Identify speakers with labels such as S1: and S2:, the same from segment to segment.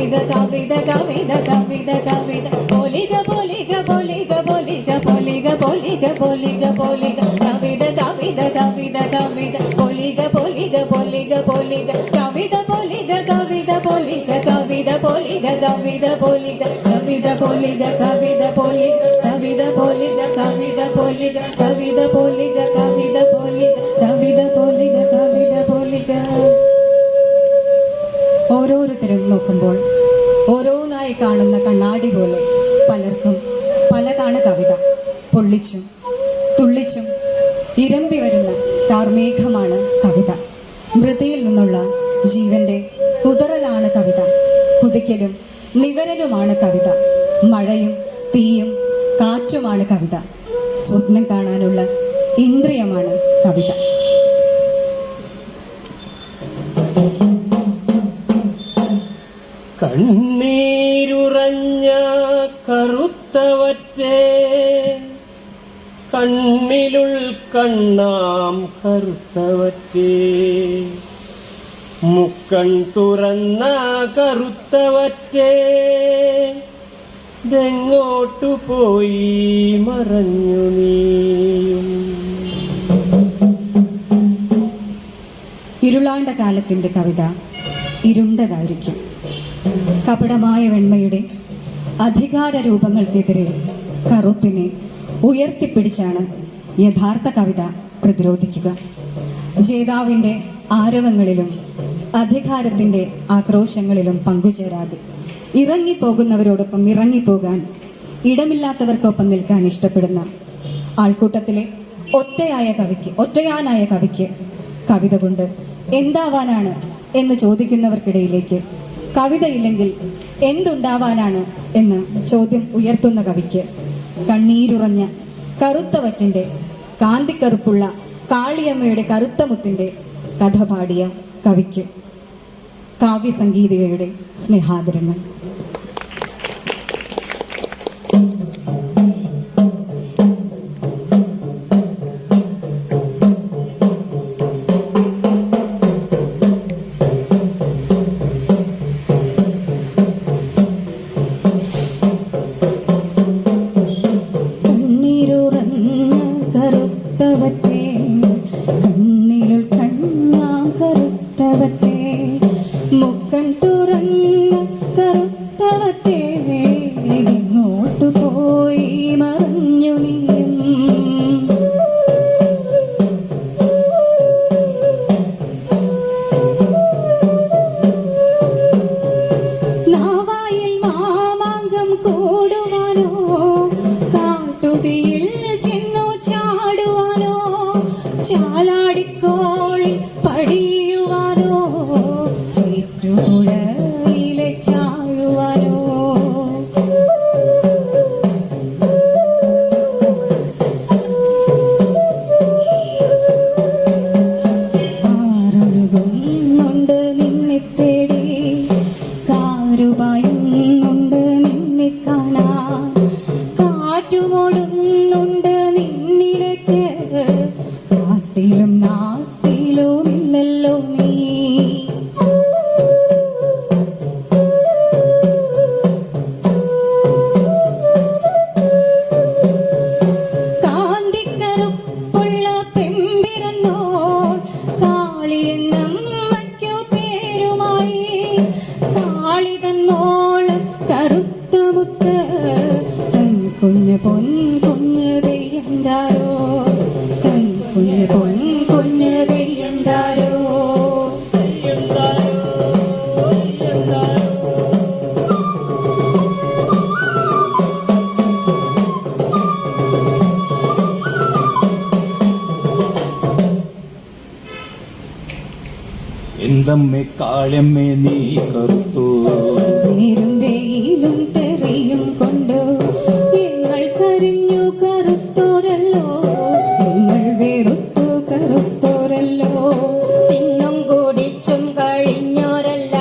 S1: കവിത കവിത കവിത കവിത കവിത. പോലിക പോലിക പോലിക പോലിക പോലിക പോലിക പോലിക പോലിക. കവിത കവിത കവിത കവിത. പോലിക പോലിക പോലിക പോലിക. കവിത പോലിക കവിത പോലിക. കവിത പോലിക കവിത പോലിക. കവിത പോലിക കവിത പോലിക. കവിത പോലിക കവിത പോലിക. കവിത പോലിക കവിത പോലിക. കവിത പോലിക കവിത പോലിക. ഓരോരുത്തരും നോക്കുമ്പോൾ ഓരോന്നായി കാണുന്ന കണ്ണാടി പോലെ പലർക്കും പലതാണ് കവിത. പൊള്ളിച്ചും തുള്ളിച്ചും ഇരമ്പി വരുന്ന കാർമേഘമാണ് കവിത. മൃതിയിൽ നിന്നുള്ള ജീവന്റെ കുതറലാണ് കവിത. കുതിക്കലും നിവരലുമാണ് കവിത. മഴയും തീയും കാറ്റുമാണ് കവിത. സ്വപ്നം കാണാനുള്ള ഇന്ദ്രിയമാണ് കവിത.
S2: കണ്ണീരുറഞ്ഞ കറുത്തവറ്റേ കണ്ണിലുൾ കണ്ണാം കറുത്തവറ്റേ. മുക്കൺ തുറന്ന കറുത്തവറ്റേ ദെങ്ങോട്ടു പോയി മറഞ്ഞു നീയും.
S1: ഇരുളാണ്ട കാലത്തിന്റെ കവിത ഇരുണ്ടതായിരിക്കും. കപടമായ വെണ്മയുടെ അധികാര രൂപങ്ങൾക്കെതിരെ കറുപ്പിനെ ഉയർത്തിപ്പിടിച്ചാണ് യഥാർത്ഥ കവിത പ്രതിരോധിക്കുക. ജേതാവിന്റെ ആരവങ്ങളിലും അധികാരത്തിന്റെ ആക്രോശങ്ങളിലും പങ്കുചേരാതെ ഇറങ്ങിപ്പോകുന്നവരോടൊപ്പം ഇറങ്ങിപ്പോകാൻ ഇടമില്ലാത്തവർക്കൊപ്പം നിൽക്കാൻ ഇഷ്ടപ്പെടുന്ന ആൾക്കൂട്ടത്തിലെ ഒറ്റയായ കവിക്ക് ഒറ്റയാനായ കവിക്ക് കവിത കൊണ്ട് എന്താവാനാണ് എന്ന് ചോദിക്കുന്നവർക്കിടയിലേക്ക് കവിതയില്ലെങ്കിൽ എന്തുണ്ടാവാനാണ് എന്ന് ചോദ്യം ഉയർത്തുന്ന കവിക്ക്. കണ്ണീരുറഞ്ഞ കറുത്തവറ്റിന്റെ കാന്തിക്കറുപ്പുള്ള കാളിയമ്മയുടെ കറുത്തമുത്തിന്റെ കഥ പാടിയ കവിക്ക്. കാവ്യസംഗീതികയുടെ സ്നേഹാദരങ്ങൾ. കാറ്റുമോടുന്നുണ്ട് നിന്നിലേക്ക്. കാട്ടിലും നാട്ടിലും ഇല്ലല്ലോ നീ.
S3: എന്തമ്മേ കാളമ്മേ നീ കറുത്തു?
S1: വെറുത്തു കറുത്തോരല്ലോ.
S4: ഇന്നും കുടിച്ചും കഴിഞ്ഞോരല്ല.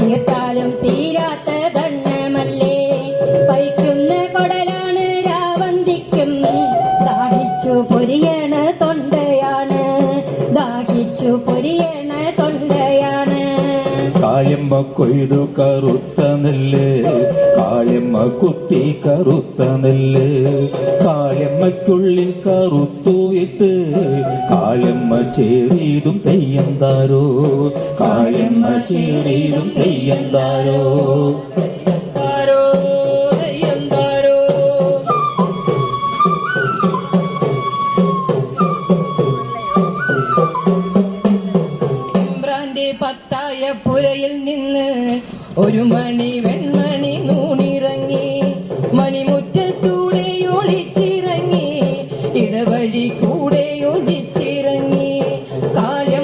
S4: തീർത്താലും തീരാത്ത ദണ്ണമല്ലേ പൈക്കുന്ന കൊടലാണ് രാവന്തിക്കും. ദാഹിച്ചു പൊരിയണ തൊണ്ടയാണ്. ദാഹിച്ചു പൊരിയണ തൊണ്ടയാണ്.
S3: കായമ്മ കൊയ്തു കറുത്ത നെല്ല്. കായമ്മ കുത്തി കറുത്ത നെല്ല്. കായമ്മയ്ക്കുള്ളിൽ കറുത്തു വിത്ത് കാളമ്മ ചേറിയതും തെയ്യന്താരോ? കാളമ്മ ചേറിയതും തെയ്യന്താരോ
S1: പത്തായ പുരയിൽ നിന്ന് ഒരു മണി വെൺമണി നൂണിറങ്ങി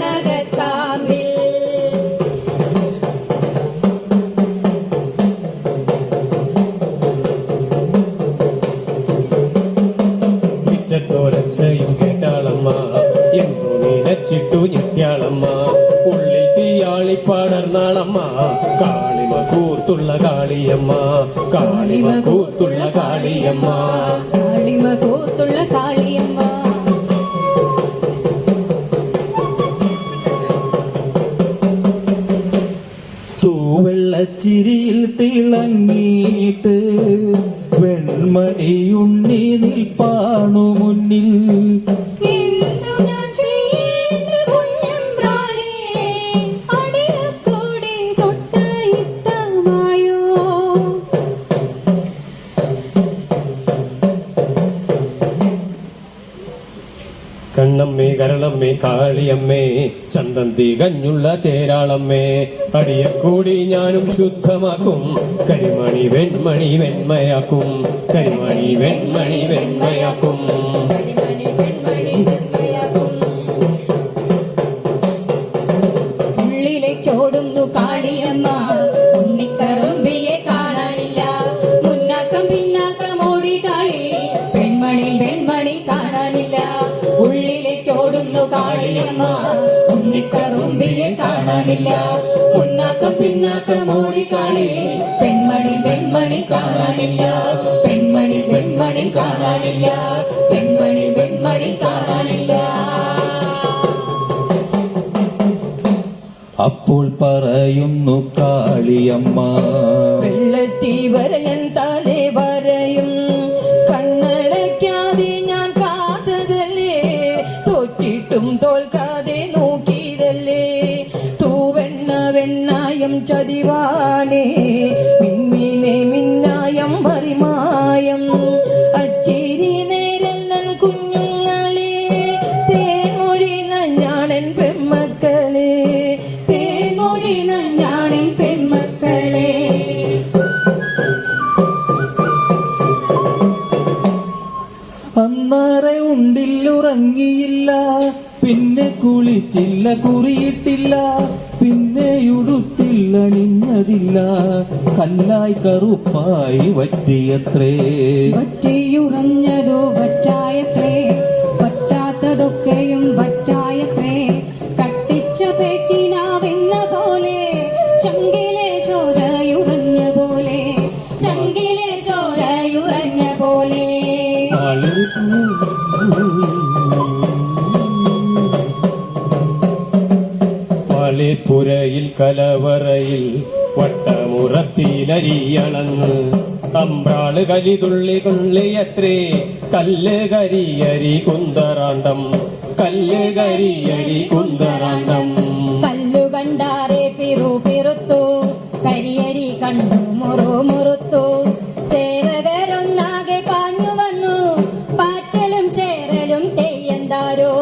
S4: തീയാണകക്കാമ്പിൽ
S2: മുറ്റത്തോരച്ചയും കേട്ടാളമ്മ എന്തോ നീനച്ചിട്ടു ഞെട്ടിയാളമ്മ. ഉള്ളിൽ തീയാളി പടർന്നാളമ്മ കാളിമ കൂത്തുള്ള കാളിയമ്മ കാളിമ കൂത്തുള്ള കാളിയമ്മ.
S3: തൂവെള്ളച്ചിരിയിൽ തിളങ്ങിയിട്ട് വെൺമണിയുണ്ണി നിൽപ്പാണു മുന്നിൽ.
S2: ചന്തം തികഞ്ഞുള്ള ചേരാളമ്മേ. അടിയക്കൂടി ഞാനും ശുദ്ധമാക്കും. കരിമണി വെൺമണി വെൺമയാക്കും. കരിമണി വെൺമണി
S1: നിർമ്മയാക്കും. ഉള്ളിലേക്കോടുന്നു കാളിയമ്മ. പെൺമണി പെൺമണി കാണാനില്ല. ഉള്ളിലേക്കോടുന്നു കാളിയമ്മ. ഉണ്ണിക്കറുമ്പിയെ കാണാനില്ല. മുന്നാക്കം പിന്നാക്കം കാളി. പെൺമണി പെൺമണി കാണാനില്ല. പെൺമണി പെൺമണി കാണാനില്ല. പെൺമണി പെൺമണി കാണാനില്ല.
S3: അപ്പോൾ പറയുന്നു കാളിയമ്മ.
S1: വെള്ളത്തി വരയൻ താലേ വരയും.
S3: வெண்ணாயம் சதிவானே. കല്ലായി കറുപ്പായി വറ്റിയത്രേ.
S1: വറ്റിയുറഞ്ഞതോ വറ്റായത്രേ പറ്റാത്തതൊക്കെയും വറ്റായത്രേ. കട്ടിച്ച പേക്കിനാവെന്ന പോലെ ചങ്കിലെ ചോരയുറഞ്ഞ പോലെ ചങ്കിലെ ചോരയുറഞ്ഞ പോലെ
S2: പാളിപ്പുരയിൽ കലവറയിൽ വട്ടമുറത്തിലരിയളന്ന് അമ്പ്രാൾ കലിതുള്ളി കൊള്ളിയത്രേ കല്ല് കരിയരി കുന്തറാണ്ടം കല്ല് കരിയരി കുന്തറാണ്ടം
S4: കല്ലു കണ്ടാറെ പിറു പിറുത്തു. കരിയരി കണ്ടു മുറു മുറുത്തു. സേവകരൊന്നാകെ പാഞ്ഞു വന്നു. പാറ്റലും ചേരലും തെയ്യന്താരോ?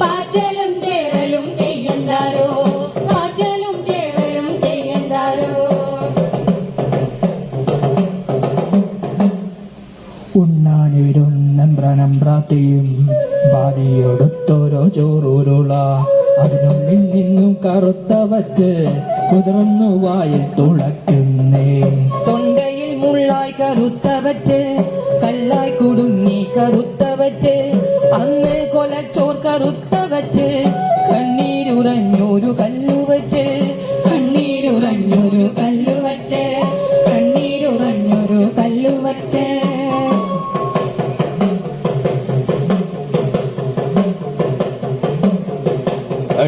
S4: പാറ്റലും ചേരലും തെയ്യന്താരോ?
S5: ഉണ്ണാനിരുന്നമ്പ്രനമ്പ്രാത്തിയും ബാലിയൊടുത്തോരോ ചോറൂരുള.
S3: അതിനുള്ളിൽ നിന്നും കറുത്തവറ്റ് കുതിർന്നു വായിൽ തുളയ്ക്കുന്നേ.
S1: തൊണ്ടയിൽ മുള്ളായി കറുത്തവറ്റ് കല്ലായി കുടുങ്ങി കറുത്തവറ്റ് അന്ന് കൊലച്ചോർ കറുത്തവറ്റ് കണ്ണീരുറഞ്ഞൊരു കല്ലുവറ്റ്. കണ്ണീരുറഞ്ഞൊരു കല്ലുവറ്റ് കണ്ണീരുറഞ്ഞൊരു കല്ലുവറ്റ്.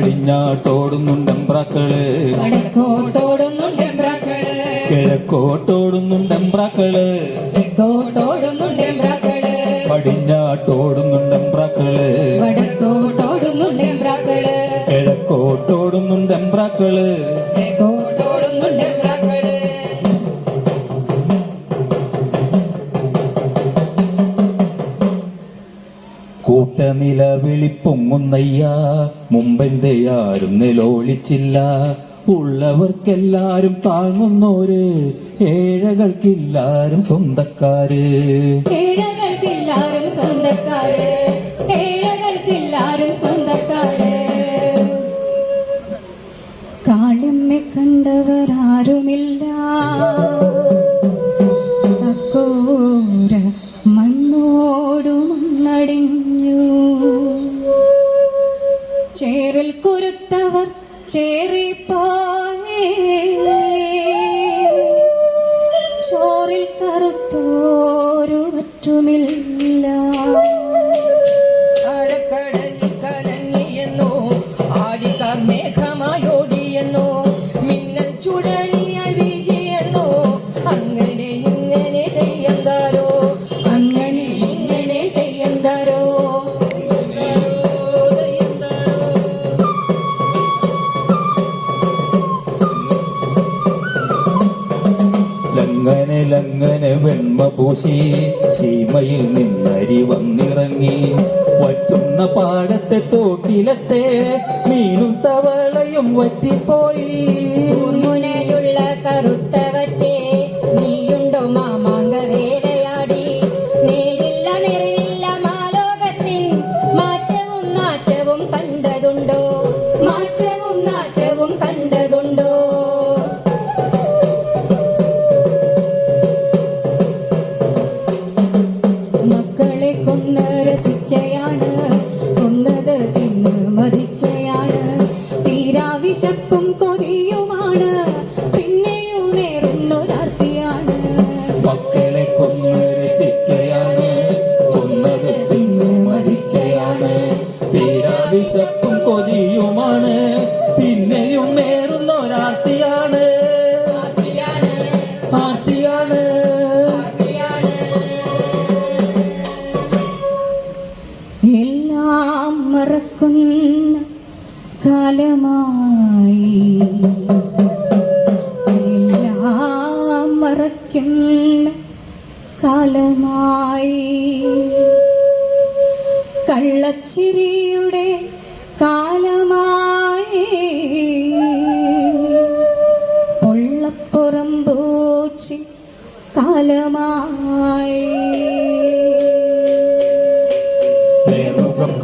S3: അടിഞ്ഞാട്ടോടുന്നുണ്ടെമ്പ്രാക്കൾ
S1: വടക്കോട്ടോടുന്നുണ്ടെമ്പ്രാക്കൾ
S3: കിഴക്കോട്ടോടുന്നുണ്ടെമ്പ്രാക്കൾ വിളിപ്പൊങ്ങുന്നയ്യ മുമ്പെന്തേ ആരും നിലോളിച്ചില്ല. ഉള്ളവർക്കെല്ലാരും താങ്ങുന്നോര് ഏഴകൾക്കില്ലാരും സ്വന്തക്കാര്.
S1: ഏഴകൾക്കെല്ലാരും സ്വന്തക്കാര് ഏഴകൾക്കെല്ലാരും കണ്ടവരാരുമില്ല. അക്കോര മണ്ണോടു മണ്ണടിഞ്ഞു ചേറിൽ കുരുത്തവർ ചേറിപ്പോയേ. ചോറിൽ കറുത്തോരു വറ്റുമില്ല ആഴക്കടലിൽ കലങ്ങിയെന്നോ മേഘമായോടിയെന്നോ.
S3: ലങ്ങനെ ലങ്ങനെ വെണ്മ പൂശി സീമയിൽ നിന്നരി വന്നിറങ്ങി. വറ്റുന്ന പാടത്തെ തോട്ടിലത്തെ മീനും തവളയും വറ്റിപ്പോയി.
S4: മുനയുള്ള നേരില്ല കണ്ടതുണ്ടോ? മാറ്റവും നാറ്റവും കണ്ടതുണ്ടോ?
S1: മറക്കുന്ന കാലമായി. കള്ളച്ചിരിയുടെ കാലമായി. പൊള്ളപ്പുറം പൂച്ചി കാലമായി.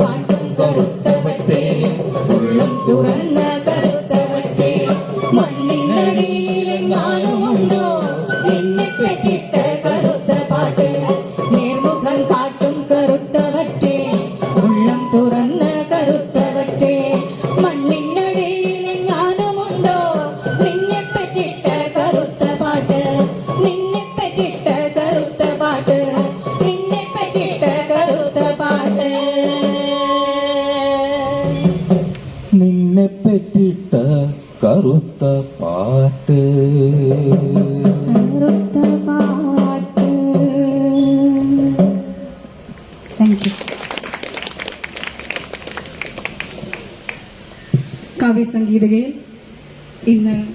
S3: കണ്ടും കറുത്തവറ്റേ
S1: ഉള്ളം പറ്റിട്ട കറുത്ത പാട്ട്. നിന്നെ പറ്റിട്ട കറുത്ത പാട്ട്. നിന്നെ പറ്റിട്ട കറുത്ത പാട്ട്. കറുത്ത പാട്ട്. താങ്ക് യു കാവ്യസംഗീതികയിൽ ഇന്ന്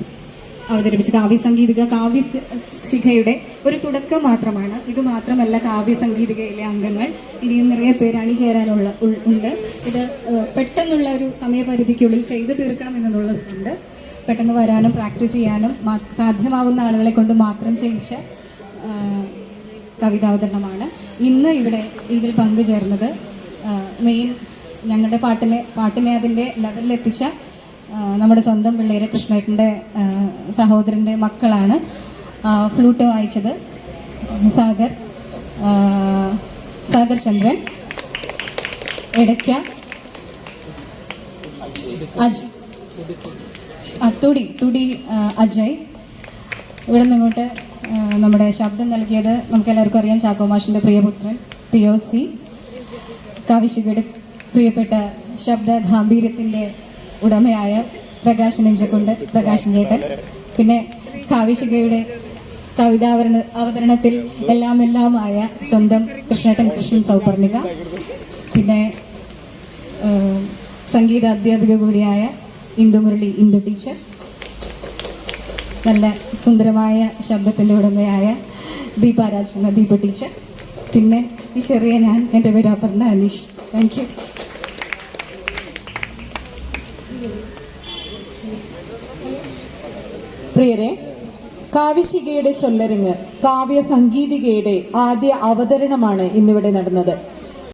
S1: അവതരിപ്പിച്ച കാവ്യസംഗീതിക കാവ്യശിഖയുടെ ഒരു തുടക്കം മാത്രമാണ്. ഇത് മാത്രമല്ല കാവ്യസംഗീതികയിലെ അംഗങ്ങൾ. ഇനിയും നിറയെ പേര് അണിചേരാനുള്ള ഉണ്ട്. ഇത് പെട്ടെന്നുള്ള ഒരു സമയപരിധിക്കുള്ളിൽ ചെയ്തു തീർക്കണം എന്നുള്ളത് കൊണ്ട് പെട്ടെന്ന് വരാനും പ്രാക്ടീസ് ചെയ്യാനും സാധ്യമാവുന്ന ആളുകളെ കൊണ്ട് മാത്രം ചെയ്യിച്ച കവിതാവതരണമാണ്. ഇന്ന് ഇവിടെ ഇതിൽ പങ്കുചേർന്നത് മെയിൻ ഞങ്ങളുടെ പാട്ടിനെ പാട്ടിനെ അതിന്റെ ലെവലിലെത്തിച്ച നമ്മുടെ സ്വന്തം പിള്ളേരെ കൃഷ്ണേട്ടന്റെ സഹോദരന്റെ മക്കളാണ് ഫ്ലൂട്ട് വായിച്ചത്. സാഗർ സാഗർ ചന്ദ്രൻ എടയ്ക്ക അജ് തുടി തുടി അജയ്. ഇവിടെ നിന്നിങ്ങോട്ട് നമ്മുടെ ശബ്ദം നൽകിയത് നമുക്ക് എല്ലാവർക്കും അറിയാം. ചാക്കോമാഷിന്റെ പ്രിയപുത്രൻ പ്രിയപുത്രൻ തിയോസി കാവിശികയുടെ പ്രിയപ്പെട്ട ശബ്ദ ഗാംഭീര്യത്തിന്റെ ഉടമയായ പ്രകാശൻ എഞ്ചക്കുണ്ട് പ്രകാശൻ ചേട്ടൻ. പിന്നെ കാവിശികയുടെ കവിതാവരണ അവതരണത്തിൽ എല്ലാം എല്ലാമായ സ്വന്തം കൃഷ്ണേട്ടൻ കൃഷ്ണൻ സൗപർണിക. പിന്നെ സംഗീത അധ്യാപിക കൂടിയായ ഇന്ദുമുരളി ഇന്ദു ടീച്ചർ. നല്ല സുന്ദരമായ ശബ്ദത്തിന്റെ ഉടമയായ ദീപാരാജന ദീപ ടീച്ചർ. പിന്നെ ഈ ചെറിയ ഞാൻ എന്റെ പേര് അപർണ അനീഷ്. താങ്ക് യു
S5: പ്രിയരെ കാവ്യശികയുടെ ചൊല്ലരങ്ങ് കാവ്യ സംഗീതികയുടെ ആദ്യ അവതരണമാണ് ഇന്നിവിടെ നടന്നത്.